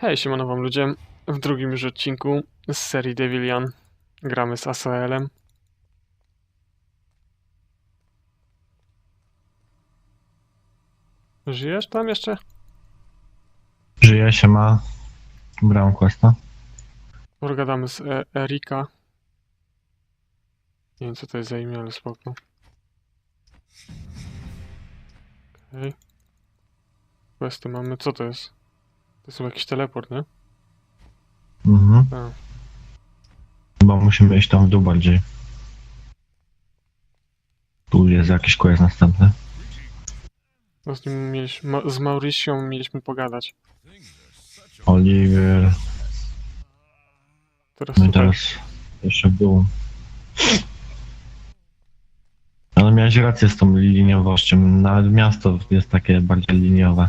Hej, siemano wam ludzie. W drugim już odcinku z serii Devilian gramy z Asaelem. Żyjesz tam jeszcze? Żyje się ma. Brałem questa. Pogadamy z e Erika. Nie wiem co to jest za imię, ale spoko. Okej. Questy mamy. Co to jest? To chyba jakiś teleport, nie? Mhm. A. Chyba musimy iść tam w dół bardziej. Tu jest jakiś quest następny. No z nim mieliśmy, ma, z Mauricją mieliśmy pogadać. Oliver. Teraz No i tutaj. teraz jeszcze w dół. Ale miałeś rację z tą liniowością. Nawet miasto jest takie bardziej liniowe.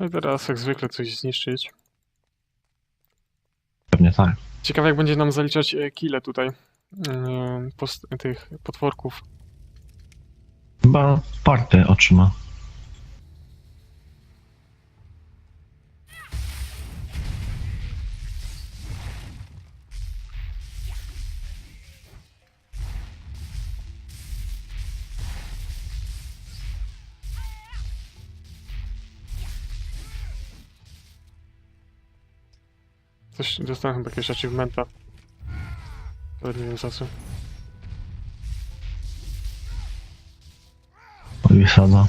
No i teraz jak zwykle coś zniszczyć. Pewnie tak. Ciekawe jak będzie nam zaliczać e, kile tutaj. e, Post, tych potworków. Chyba party otrzyma. Coś dostałem chyba jakiegoś achievementa. To nie wiem za co. Polisada.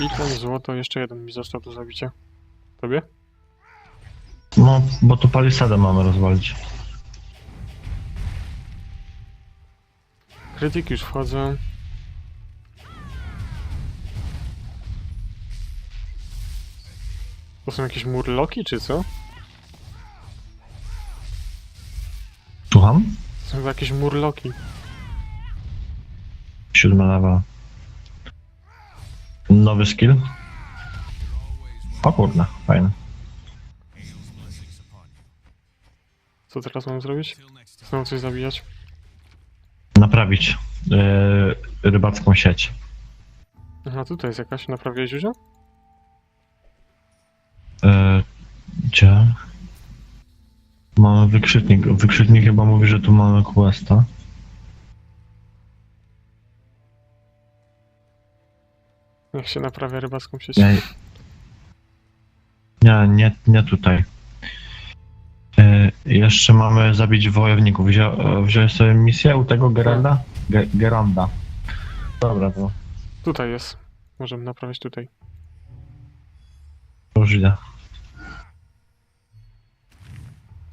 Iton, złoto, jeszcze jeden mi został do zabicia. Tobie? No, bo tu palisadę mamy rozwalić. Krytyk już wchodzę. To są jakieś murloki, czy co? Słucham? Są jakieś murloki. Siódma lewa. Nowy skill. O kurde, fajny. Co teraz mam zrobić? Znowu coś zabijać? Naprawić yy, rybacką sieć. Aha, tutaj jest jakaś naprawia źródła? Yy, gdzie? Mamy wykrzyknik. Wykrzyknik chyba mówi, że tu mamy questa. Jak się naprawia rybacką sieć? Nie, nie, nie, nie tutaj. Yy, jeszcze mamy zabić wojowników. Wzią, wziąłeś sobie misję u tego Geranda? Ge, Geranda. Dobra, to Tutaj jest. Możemy naprawiać tutaj. już idę.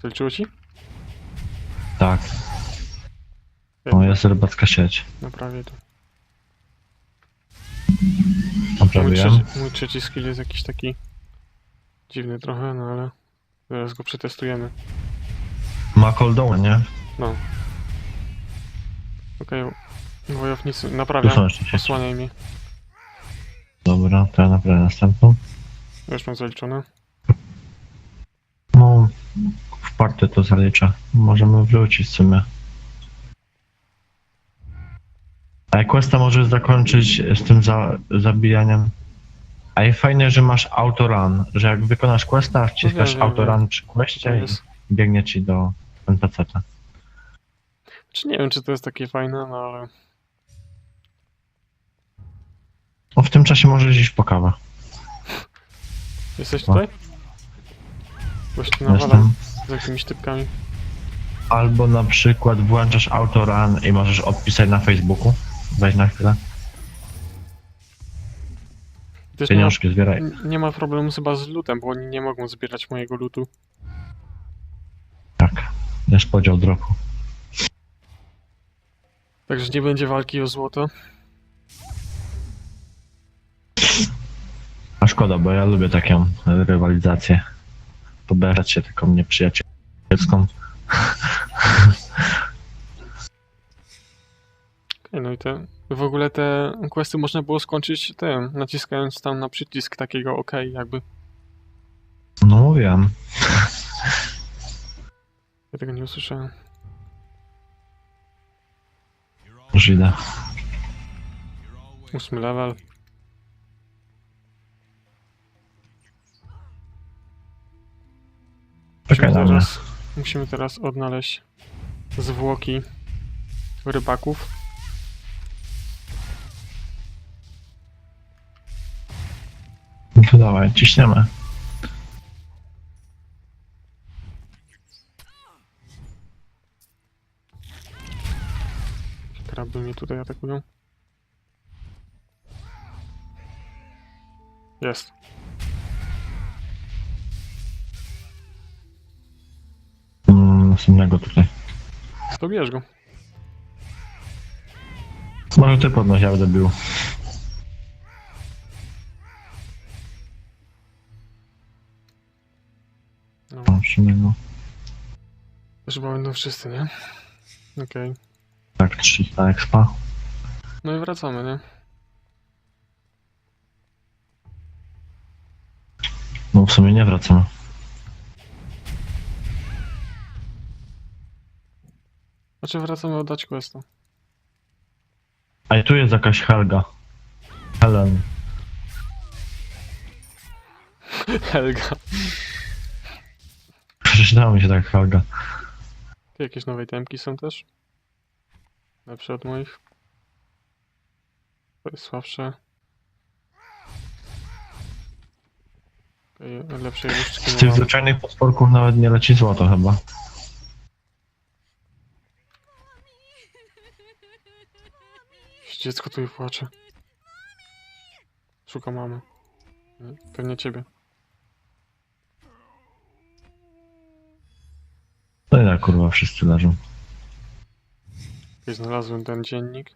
Zaliczyło ci? Tak, no jest rybacka sieć. Naprawię to. Mój Naprawiłem. trzeci, mój trzeci skill jest jakiś taki dziwny trochę, no ale zaraz go przetestujemy. Ma cooldown, nie? No. Okej, wojownicy, Tu naprawiam. są jeszcze sieci. Osłaniaj mnie. Dobra, to ja naprawię następną. Już mam zaliczone. No, w party to zaliczę. Możemy wrócić w sumie. A questa możesz zakończyć z tym za, zabijaniem. A i fajnie, że masz autorun, że jak wykonasz questa, wciskasz wiem, wiem, autorun przy questie jest... i biegnie ci do NPC-ta. Czy nie wiem, czy to jest takie fajne, no ale... No w tym czasie możesz iść po kawę. Jesteś No. tutaj? Bo się tu nawalam Jestem. Z jakimiś typkami. Albo na przykład włączasz autorun i możesz odpisać na Facebooku. Weź na chwilę. Też nie ma, Pieniążki zbieraj. nie ma problemu chyba z lutem, bo oni nie mogą zbierać mojego lutu. Tak. Jest podział dropu. Także nie będzie walki o złoto. A szkoda, bo ja lubię taką rywalizację. Pobierać się taką nieprzyjacielską. Okej, no i te... W ogóle te questy można było skończyć tym, naciskając tam na przycisk takiego OK, jakby. No mówiłem. Ja tego nie usłyszałem. Idę. Ósmy level. Czekaj na mnie. teraz, musimy teraz odnaleźć zwłoki rybaków. No to dawaj, ciśniemy. Kraby mnie tutaj atakują. Jest. Następnego tutaj. To bierz go. Może ty podnoś, ja będę bił. No, przynajmniej. też chyba będą wszyscy, nie? Okej. Tak, 300 expa. No i wracamy, nie? No w sumie nie wracam. Znaczy wracamy oddać questa. A i tu jest jakaś Helga. Helen. Helga. Przeczytało mi się tak Helga. Jakieś nowe temki są też? Lepsze od moich. To jest słabsze. Różdżki Z tych zwyczajnych potworków nawet nie leci złoto chyba. Dziecko tu i płacze. Szuka mamy. Nie, Pewnie ciebie. No i tak kurwa wszyscy leżą. Tutaj znalazłem ten dziennik.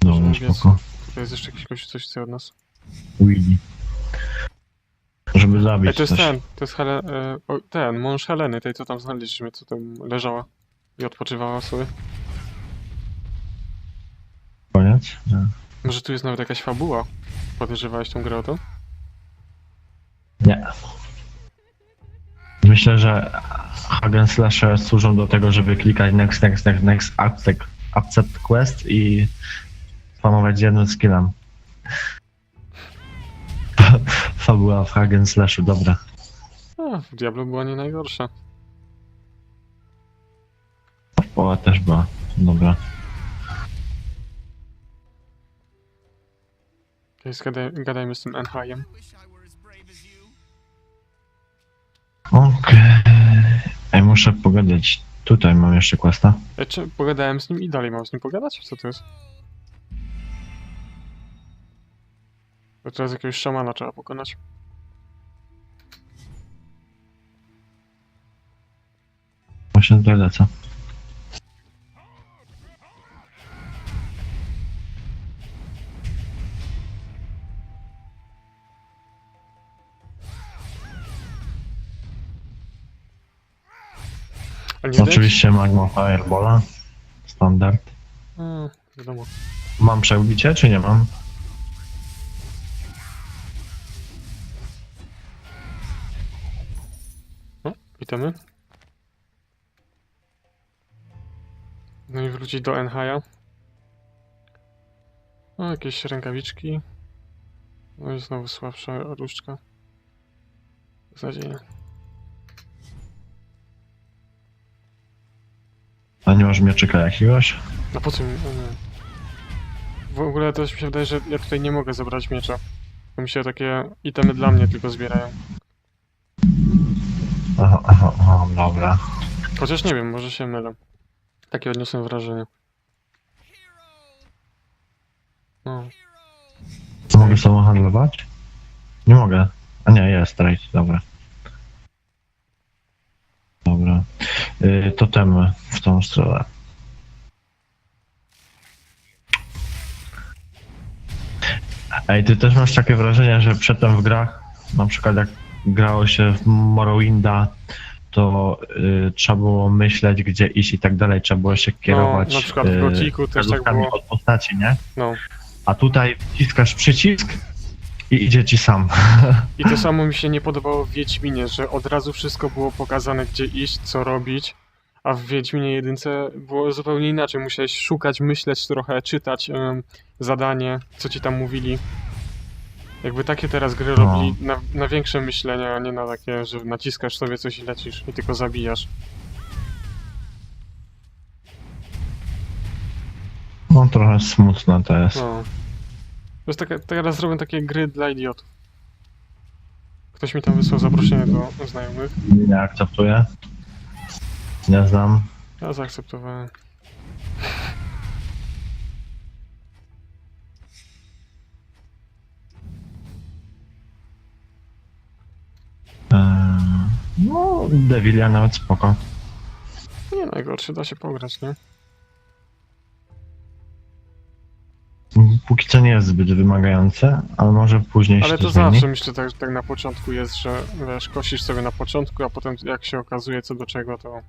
Dobra, Możemy spoko. Tutaj jest jeszcze jakiś gość, coś chce od nas. Willy. Żeby zabić Ej, to jest też. ten, to jest Hele, e, ten, mąż Heleny, tej co tam znaleźliśmy, co tam leżała i odpoczywała sobie. Koniec? Nie. Może tu jest nawet jakaś fabuła? Podejrzewałeś tą grę o to? Nie. Myślę, że Hagen Slasher służą do tego, żeby klikać next, next, next, next, accept, accept quest i spamować jednym skillem. Fabuła w Hagen Slashu, dobra. A, w Diablo była nie najgorsza. Poła też była, dobra. Okej, zgadaj, gadajmy z tym Enhajem. Okej. Ej, muszę pogadać. Tutaj mam jeszcze questa. Ej, czy pogadałem z nim i dalej mam z nim pogadać? Co to jest? To teraz jakiegoś szamana trzeba pokonać. Właśnie tutaj lecę. A nie widać? Oczywiście Magma Firebola. Standard. A, wiadomo. Mam przebicie, czy nie mam? Witamy. No i wrócić do Enhaja. No, jakieś rękawiczki. No i znowu słabsza różdżka. Beznadziejnie. A nie masz mieczyka jakiegoś? No po co mi... o nie. W ogóle też mi się wydaje, że ja tutaj nie mogę zebrać miecza. Bo mi się takie itemy dla mnie tylko zbierają. Aha, aha, aha, dobra. Chociaż nie wiem, może się mylę. Takie odniosłem wrażenie. No, Mogę z tobą handlować? Nie mogę. A nie, jest trade, dobra. Dobra. Yy, totemy w tą stronę. Ej, ty też masz takie wrażenie, że przedtem w grach, na przykład jak grało się w Morrowinda, to y, trzeba było myśleć, gdzie iść i tak dalej, trzeba było się kierować na przykład w y, też tak było. od postaci, nie? no. A tutaj wciskasz przycisk i idzie ci sam. I to samo mi się nie podobało w Wiedźminie, że od razu wszystko było pokazane, gdzie iść, co robić, a w Wiedźminie jedynce było zupełnie inaczej. Musiałeś szukać, myśleć trochę, czytać em, zadanie, co ci tam mówili. Jakby takie teraz gry No. robili na, na większe myślenia, a nie na takie, że naciskasz sobie coś i lecisz i tylko zabijasz. No trochę smutne to jest. No. To jest takie, teraz robię takie gry dla idiotów. Ktoś mi tam wysłał zaproszenie do znajomych. Nie akceptuję. Nie znam. Ja zaakceptowałem. Eee, no, Devilia nawet spoko. Nie najgorszy, da się pograć, nie? Póki co nie jest zbyt wymagające, ale może później Ale się to zmieni. zawsze myślę tak, tak na początku jest, że wiesz, kosisz sobie na początku, a potem jak się okazuje co do czego, to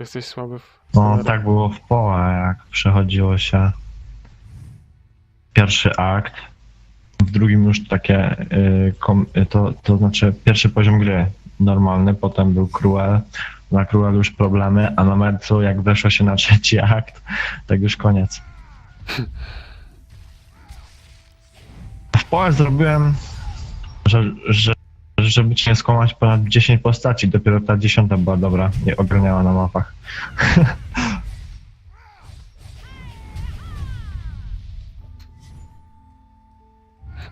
jesteś słaby w No tak było w poła, jak przechodziło się pierwszy akt, w drugim już takie, y, kom, y, to, to znaczy pierwszy poziom gry normalny, potem był Cruel, na Cruel już problemy, a na Mercu jak weszło się na trzeci akt, tak już koniec. Połę zrobiłem, że, że żeby cię nie skłamać, ponad 10 postaci, dopiero ta dziesiąta była dobra, nie ogarniała na mapach.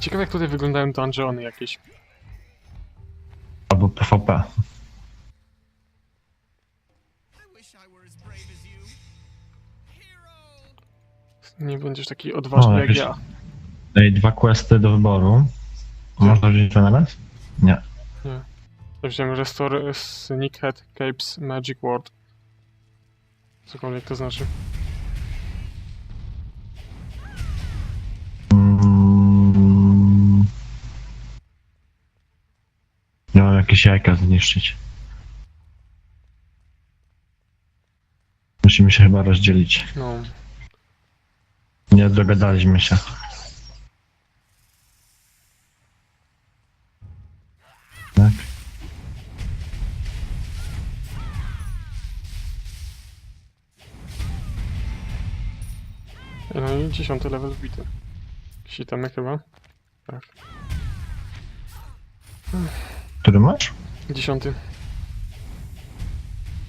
Ciekawe jak tutaj wyglądają dungeony jakieś. Albo PvP. Nie będziesz taki odważny O, jak jakieś- ja. Ej, dwa questy do wyboru. Można wziąć to na raz? Nie. Ja wziąłem Restore Sneakhead Capes Magic Ward. Cokolwiek to znaczy. Miałem jakieś jajka zniszczyć. Musimy się chyba rozdzielić. No. Nie dogadaliśmy się. 60 level wbity. Sitamy chyba? Tak. Który masz? Dziesiąty.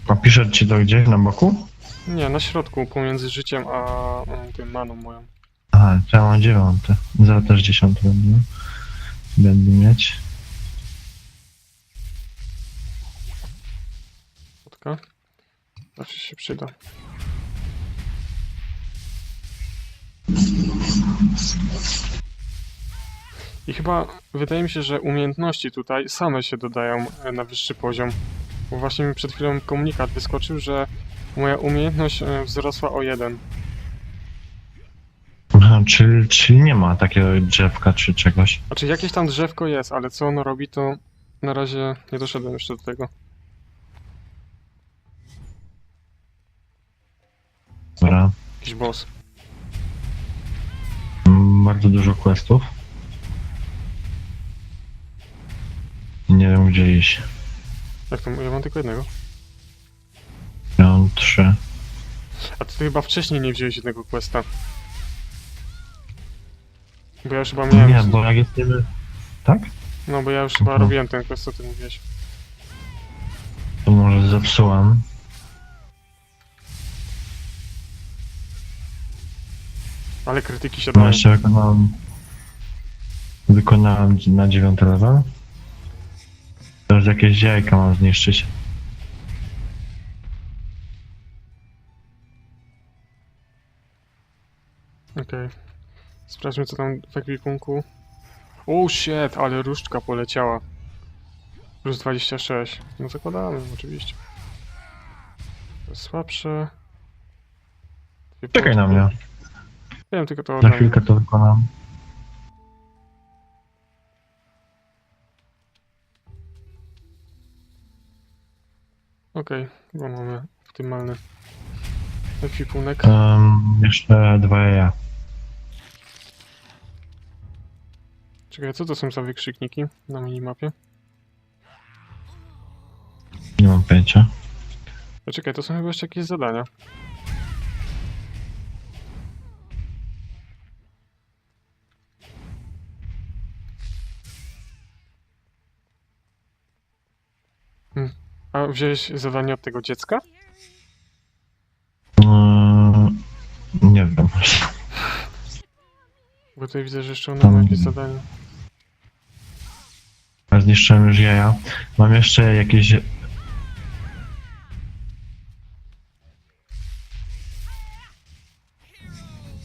A pisze ci to gdzie? Na boku? Nie, na środku, pomiędzy życiem a mm, tym maną moją. Aha, to ja mam dziewiąty. Za też dziesiąty będę. No. Będę mieć. Spotka. Zawsze się przyda. I chyba wydaje mi się, że umiejętności tutaj same się dodają e, na wyższy poziom. Bo właśnie mi przed chwilą komunikat wyskoczył, że moja umiejętność e, wzrosła o jeden. Aha, czyli, czyli nie ma takiego drzewka czy czegoś. Znaczy jakieś tam drzewko jest, ale co ono robi to na razie nie doszedłem jeszcze do tego. Dobra. Jakiś boss. Bardzo dużo questów. Nie wiem gdzie iść. Jak to? Ja mam tylko jednego. Ja mam trzy. A ty chyba wcześniej nie wziąłeś jednego questa. Bo ja już chyba miałem. Nie, bo jak jesteśmy... Tak? No bo ja już chyba Mhm. robiłem ten quest, co ty mówiłeś. To może zepsułem. Ale krytyki się No dają. jeszcze wykonałem... Wykonałem na dziewiąty level. Teraz jakieś jajka mam zniszczyć. Okej. Sprawdźmy co tam w ekwipunku. Oh shit, ale różdżka poleciała. Plus 26. No zakładamy, oczywiście. To jest słabsze. Dwie Czekaj na mnie. Wiem, tylko to Za chwilkę to wykonam. Okej, bo mamy optymalny ekwipunek. Um, jeszcze dwa jaja. Czekaj, co to są za wykrzykniki na minimapie? Nie mam pojęcia. A czekaj, to są chyba jeszcze jakieś zadania. A wziąłeś zadanie od tego dziecka? Mm, nie wiem. Bo tutaj widzę, że jeszcze ona ma jakieś zadanie. Zniszczyłem już jaja. Mam jeszcze jakieś...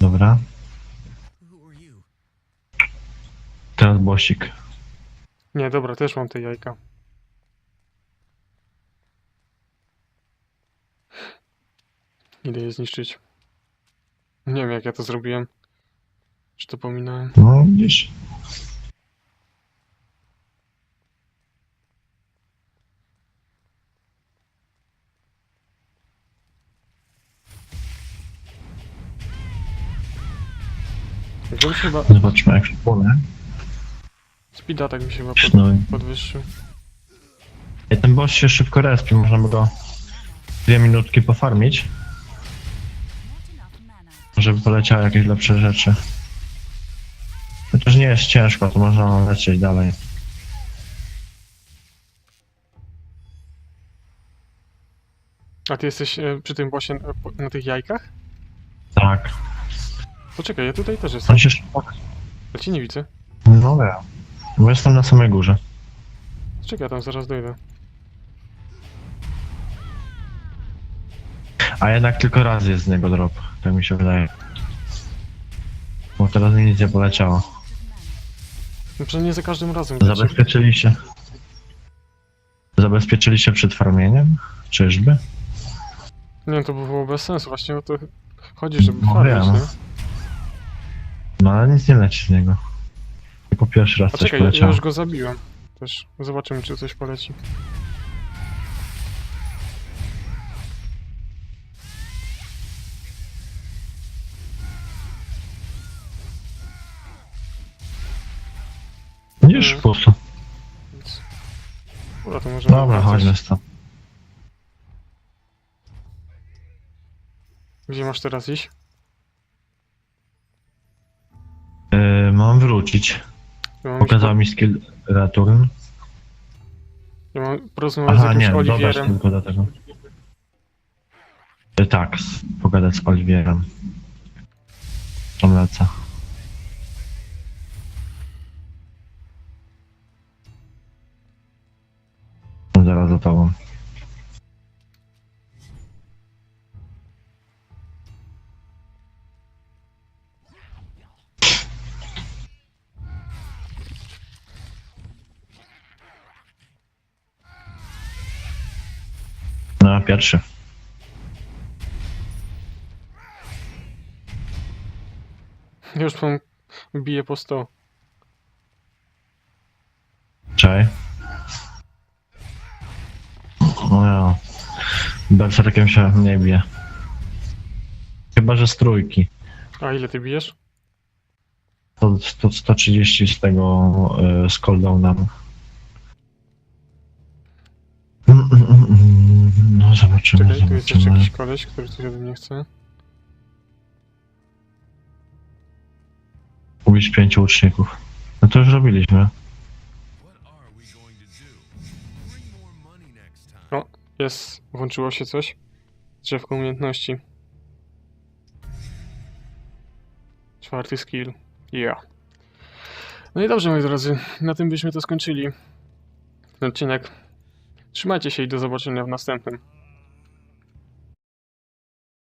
Dobra, teraz bosik. Nie, dobra, też mam te jajka. Idę je zniszczyć. Nie wiem, jak ja to zrobiłem. Czy to pominąłem? No, widzisz. Jakbym się chyba... Zobaczmy jak się płynę. Speeda tak mi się chyba pod, No, podwyższył. i ten boss się szybko respi, można by go dwie minutki pofarmić, żeby poleciały jakieś lepsze rzeczy. Chociaż nie jest ciężko, to można lecieć dalej. A ty jesteś e, przy tym bossie e, po- na tych jajkach? Tak. Poczekaj, ja tutaj też jestem. On się szybko... Ja cię nie widzę. No wiem. Bo jestem na samej górze. Czekaj, ja tam zaraz dojdę. A jednak tylko raz jest z niego drop, tak mi się wydaje. Bo teraz mi nic nie poleciało. No przecież nie za każdym razem. Zabezpieczyli się. Zabezpieczyli się przed farmieniem? Czyżby? Nie to by było bez sensu. Właśnie o to chodzi, żeby No farmić, wiem. nie? No ale nic nie leci z niego. Tylko pierwszy raz A coś czekaj, ja, ja poleciało. już go zabiłem. Też zobaczymy, czy coś poleci. Już po. Więc... Dobra, to możemy Dobra, wracać. chodźmy stąd. Gdzie masz teraz iść? Yy, mam wrócić. Ja mam, Pokazał mi skill return. ja mam porozmawiać z Aha, jakimś nie, Oliwierem. tylko do tego. Yy, tak, z- pogadać z Oliwierem. Tam lecę. Tobą. No, pierwszy. Już mam biję po 100. Czej. Berserkiem się mniej bije. Chyba, że z trójki. A ile ty bijesz? To, to 130 z tego y, z cooldownem. Mm, mm, mm, mm. No zobaczymy, Czekaj, tu jest jeszcze zobaczymy. jakiś koleś, który coś ode mnie chce. Ubić pięciu uczniów. No to już robiliśmy. Jest, włączyło się coś. Drzewko umiejętności. Czwarty skill. Yeah. No i dobrze, moi drodzy. Na tym byśmy to skończyli. Ten odcinek. Trzymajcie się i do zobaczenia w następnym.